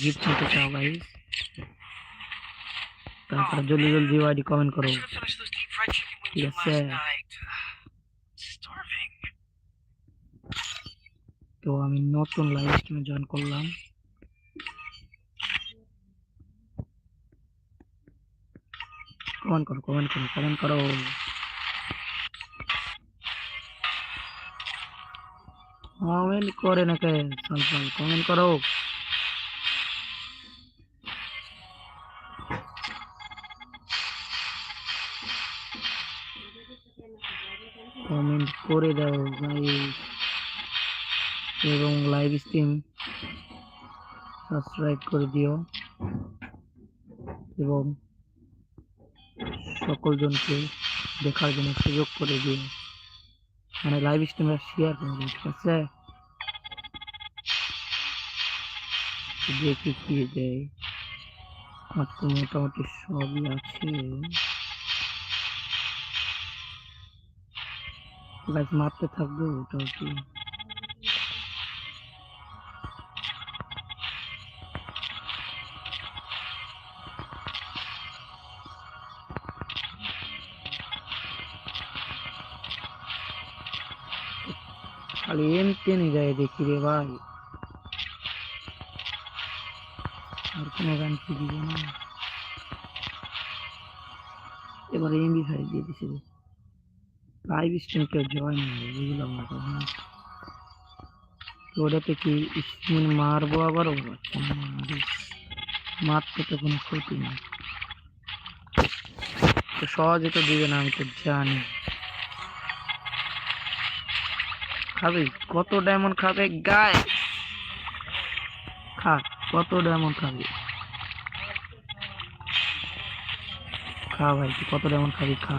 Gift নিতে চাও guys তারপরে জলদি জলদি ইউআইডি কমেন্ট করো Should have finished those deep fried chicken wings Yes, from sir. last night. Starving. তো আমি নতুন লাইভ স্ট্রিমে জয়েন করলাম কমেন্ট করো কমেন্ট করো কমেন্ট করো কমেন্ট করে না কে সালসাল কমেন্ট করো দাও গাইস এবং লাইভ স্ট্রিম সাবস্ক্রাইব করে দিও। এবং সকল জনকে দেখার জন্য সুযোগ করে দিও। মানে লাইভ স্ট্রিমে শেয়ার করে দিও, ঠিক আছে? দেখি কি দেয়। আমার তো মোটামুটি সবই আছে। গাছ মারতে থাকবে ওটাও কি খালি এম টেনে যায় দেখি রে ভাই আর কোনো গান কি দিবে না এবার এমবি ফাইভ দিয়ে দিছে লাইভ স্ট্রিম কেউ জয়েন বুঝলাম না তখন তো ওটাতে কি স্ক্রিন মারবো আবার। মারতে তো কোনো ক্ষতি নেই। তো সহজে তো দিবে না, আমি তো জানি। খাবে? কত ডায়মন্ড খাবে গায়ে খা, কত ডায়মন্ড খাবি? খা ভাই, কত ডায়মন্ড খাবি খা।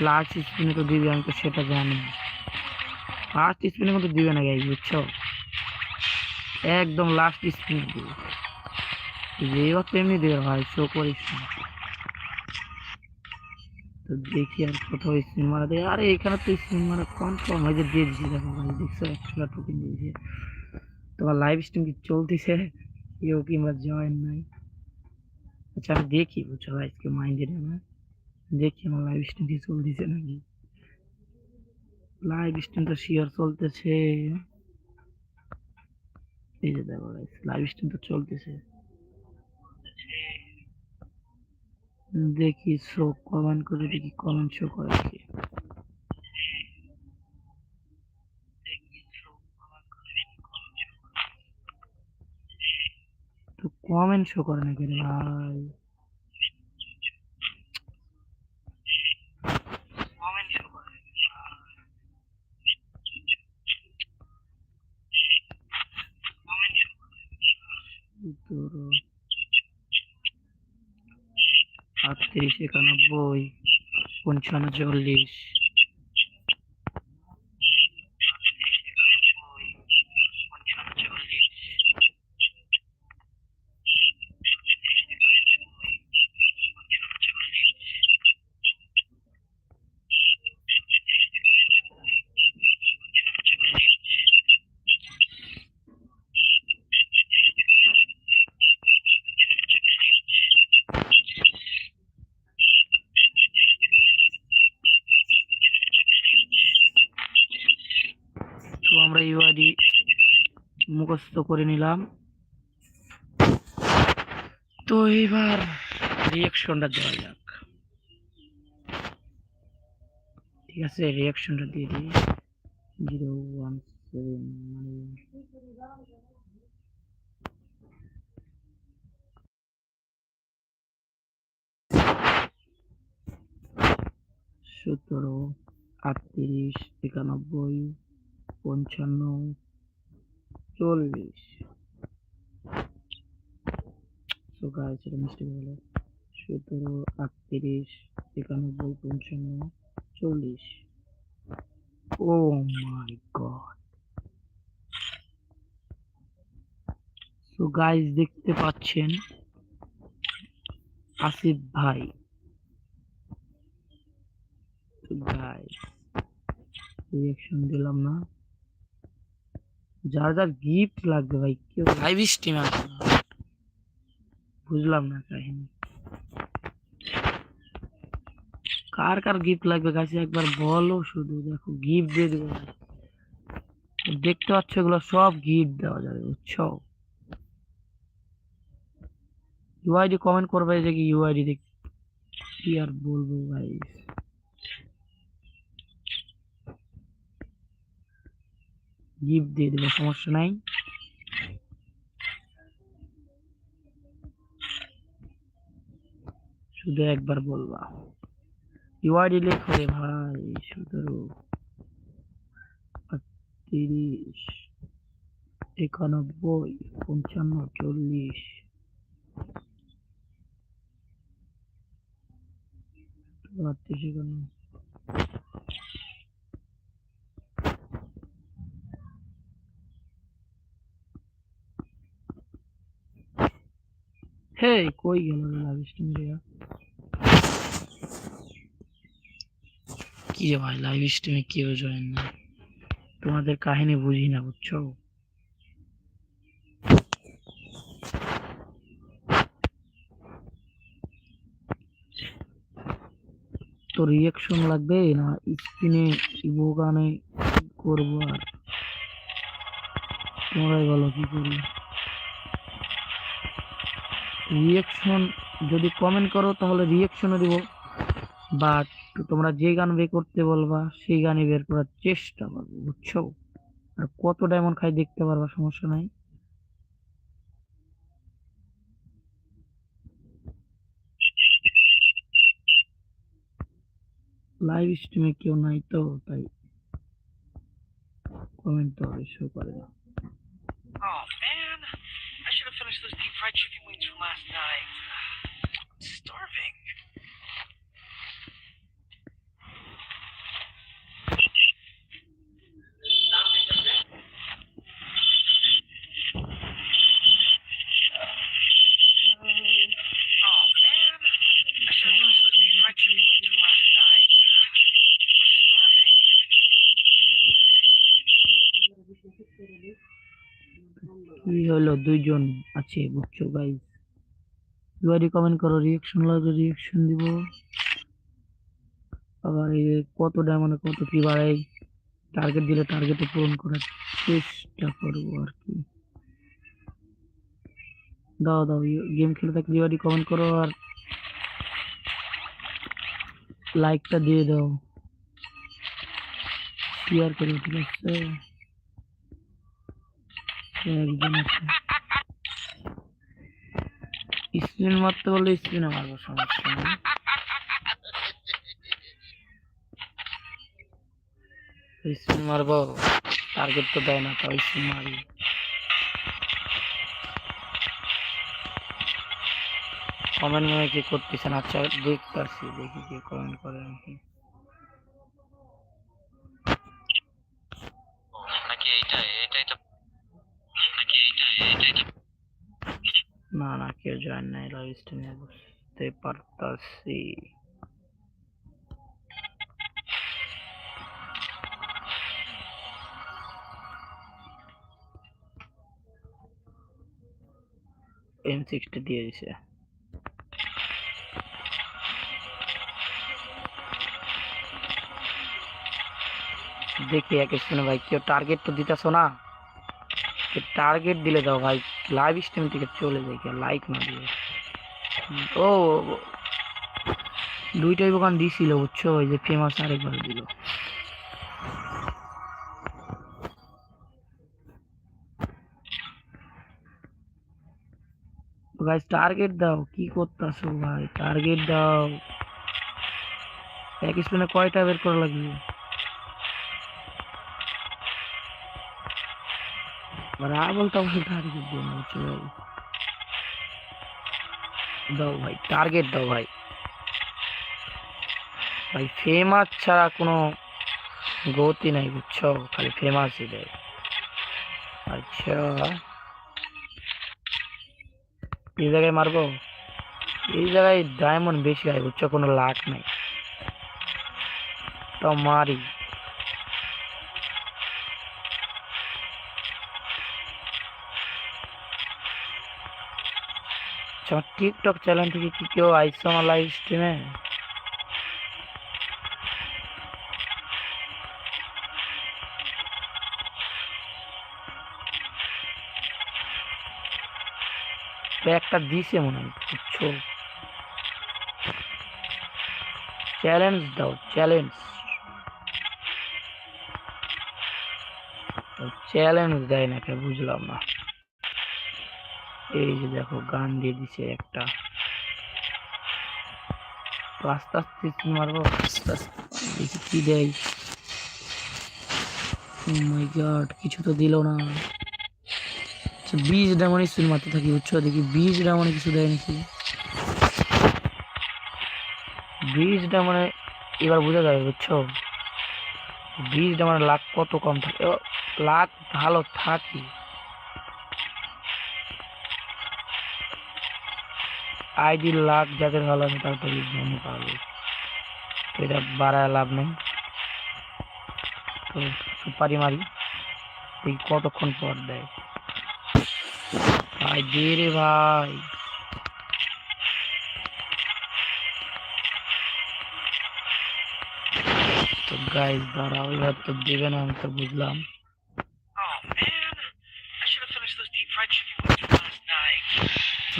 লাস্ট স্পিনে তো দিবে আমি তো সেটা জানি ফার্স্ট স্পিনে কিন্তু দিবে না গাই বুঝছ একদম লাস্ট স্পিনে দিবে যে এবার তো এমনি দেবে ভাই শো করিস না। তো দেখি আর কোথাও স্পিন মারা দেয় আরে এখানে তো স্পিন মারা কনফার্ম হয়ে যে দিয়ে দিছি দেখো ভাই দেখছ একশো টোকেন দিয়েছে তোমার লাইভ স্ট্রিম কি চলতেছে কেউ কিংবা জয়েন নাই আচ্ছা আমি দেখি বুঝছ ভাই আজকে মাইন্ডেড আমার দেখি আমার লাইভ স্ট্রিম কি চলতেছে নাকি? লাইভ শিওর চলতেছে। এই যে দেখো লাইভ স্ট্রিম তো চলতেছে। দেখি শো কমেন্ট করে দেখি কমেন্ট শো করে কি তো কমেন্ট শো করে না কেন ভাই Comment show করে। Comment show করে। সতেরো আটত্রিশ একানব্বই পঞ্চান্ন চল্লিশ। মুখস্থ করে নিলাম। তো এবার রিয়াকশনটা দেওয়া যাক। ঠিক আছে রিয়াকশনটা দিয়ে দিই। জিরো ওয়ান সেভেন সতেরো, আটত্রিশ, একানব্বই, পঞ্চান্ন চল্লিশ। তো এটা মিস্টেক হলো সতেরো, আটত্রিশ, একানব্বই, পঞ্চান্ন, চল্লিশ। ও মাই গড তো গাইস দেখতে পাচ্ছেন আসিফ ভাই। গাইস রিয়াকশন দিলাম না। যার যার গিফট লাগবে ভাই কেউ লাইভ স্ট্রিম আসবে বুঝলাম না কাহিনী। কার কার গিফট লাগবে কাছে একবার বলো শুধু দেখো গিফট দিয়ে দেবো। দেখতে পাচ্ছ এগুলো সব গিফট দেওয়া যাবে বুঝছ? ইউআইডি কমেন্ট করবে যে কি ইউআইডি দেখ কি আর বলব ভাই গিফট দিয়ে দেবো সমস্যা নাই। শুধু একবার বলবা। ইউআইডি লেখো রে ভাই সতেরো তিরিশ একানব্বই, পঞ্চান্ন, চল্লিশ। আটত্রিশ একান্ন হে কই গেল লাভ স্ট্রিম রিয়া কি রে ভাই লাইভ স্ট্রিমে কেউ জয়েন না তোমাদের কাহিনী বুঝি না বুঝছ তো রিয়াকশন লাগবে না স্ক্রিনে ইভো গানে করব আর তোমরাই বলো কি করি রিয়াকশন যদি কমেন্ট করো, তাহলে রিয়াকশনও দিব। বাট তোমরা যে গান বের করতে বলবা, সেই গানই বের করার চেষ্টা করব, বুঝছ? আর কত ডায়মন্ড খাই দেখতে পারবা, সমস্যা নাই। লাইভ স্ট্রিমে কেউ নাই তো, তাই কমেন্ট তো শো করে না Oh man, I should have finished those deep fried chicken wings from last night. I'm starving. Oh man, I should have finished those deep fried chicken wings from last night. I'm starving. কি হলো দুইজন আছে, বুঝছ guys UID comment করো reaction লাগলে reaction দিব। আবার এই কত ডায়মন্ডে কত কি বাড়াই টার্গেট দিলে টার্গেটে পূরণ করার চেষ্টা করব আর কি। দাও দাও গেম খেলে থাকলে ইউআইডি কমেন্ট করো আর লাইকটা দিয়ে দাও। শেয়ার করো, ঠিক আছে? একজন আছে। স্পিন মারতে বললে স্পিনে মারবো, সমস্যা নেই। স্পিন মারবো টার্গেট তো দেয় না, তাও স্পিন মারি। কমেন্ট মনে কি করতেছেন আচ্ছা দেখতে আসছি দেখি কে কমেন্ট করে নাকি। নাকি এইটা এটাই তো নাকি এইটা এটাই তো না না কেউ জয়েন নাই লাইভ স্ট্রিমে বুঝতে পারতাছি এম সিক্সটি দিয়ে দিছে দেখি এক স্পিনে ভাই কেউ টার্গেট দিলে দাও ভাই। লাইভ স্ট্রিম থেকে চলে যাই লাইক না দিয়ে। ও দুইটাই দোকান দিছিল, বুঝছ? ওই যে ফেমাস আরেকবার দিল। গাইস টার্গেট দাও। কি করতেছো ভাই? টার্গেট দাও। এক স্পিনে কয়টা বের করা লাগবে? রাবল তো অবশ্যই টার্গেট দিয়ে না ভাই দাও ভাই টার্গেট দাও ভাই ভাই ফেমাস ছাড়া কোনো গতি নাই বুঝছ খালি ফেমাসই দেয় আচ্ছা এই জায়গায় মারবো এই জায়গায় ডায়মন্ড বেশি হয় বুঝছ কোনো লাখ নাই তো মারি আচ্ছা টিকটক চ্যানেল থেকে কি কেউ আইসো আমার লাইভ স্ট্রিমে একটা দিছে মনে হয়, বুঝছ? চ্যালেঞ্জ দাও চ্যালেঞ্জ চ্যালেঞ্জ দেয় না কে বুঝলাম না। এই যে দেখো গান দিয়ে দিছে একটা। তো আস্তে আস্তে কি মারবো? দেখি কি দেয়। গড কিছু তো দিল না। আচ্ছা, বীজ ডামনি শুন মারতে থাকি বুঝছ? দেখি বীজ ডামনি কিছু দেয় নাকি? বীজটা মানে এবার বোঝা যাবে বুঝছ? বীজটা মানে লাখ কত কম থাকে? লাখ ভালো থাকে। আইডি লাখ যাদের ভালো আছে তার তো বীজ মনে পাবে তো এটা বাড়ায় লাভ নেই। তো সুপারি মারি দেখি কতক্ষণ পর দেয়? ভাই, দে রে ভাই। তো গাইজ দাঁড়াও, এবার তো দেবে না, আমি তো বুঝলাম Oh man, I should have finished those deep fried chicken wings from last night.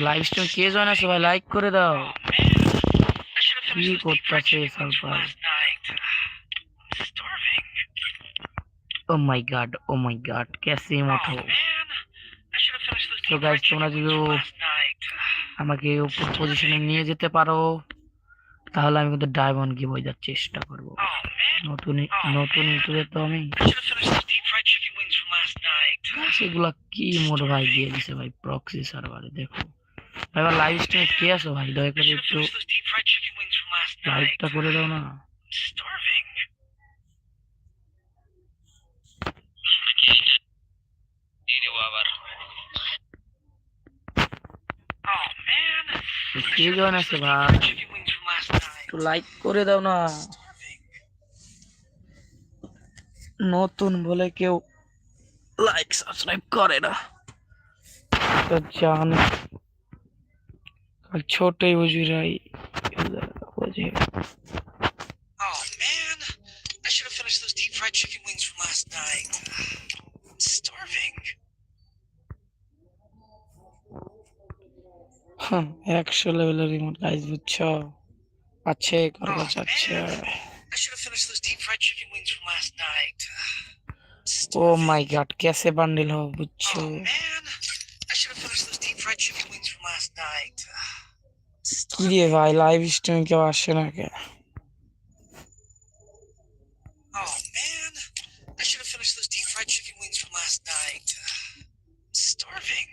Live stream K join আছে ভাই? লাইক করে দাও। কি করতেছে সালপার oh my god oh my God কেসে মত আমাকে উপর পজিশনে নিয়ে যেতে পারো তাহলে আমি কিন্তু ডায়মন্ড গিভ ওই যাওয়ার চেষ্টা করব। নতুন নতুন ইন্টারে তো আমি। সেগুলা কি মোটর ভাই দিয়ে দিছে ভাই? প্রক্সি সার্ভারে দেখো। এবার লাইভ স্ট্রিমে কে আছো ভাই? দয়া করে একটু লাইভটা করে দাও না। নতুন বলে কেউ লাইক সাবস্ক্রাইব করে না। জানিস কাল ছোটই বুঝিরাই বুঝে Oh man, I should have finished those deep fried chicken wings from last night. I'm starving. হ্যাঁ একশো লেভেলের রিমোট গাইজ বুঝছ আছে কার Oh কাছে আছে ও মাই গড ক্যাসে বান্ডিল হবে বুঝছ Oh man, I should have finished those deep fried chicken wings from last night. কি রে ভাই লাইভ স্ট্রিম কেউ আসে না কে Oh man, I should have finished those deep fried chicken wings from last night. I'm starving.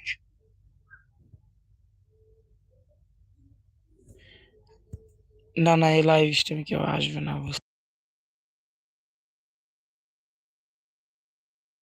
না না এই live স্ট্রিমে কেউ আসবে না বুঝ-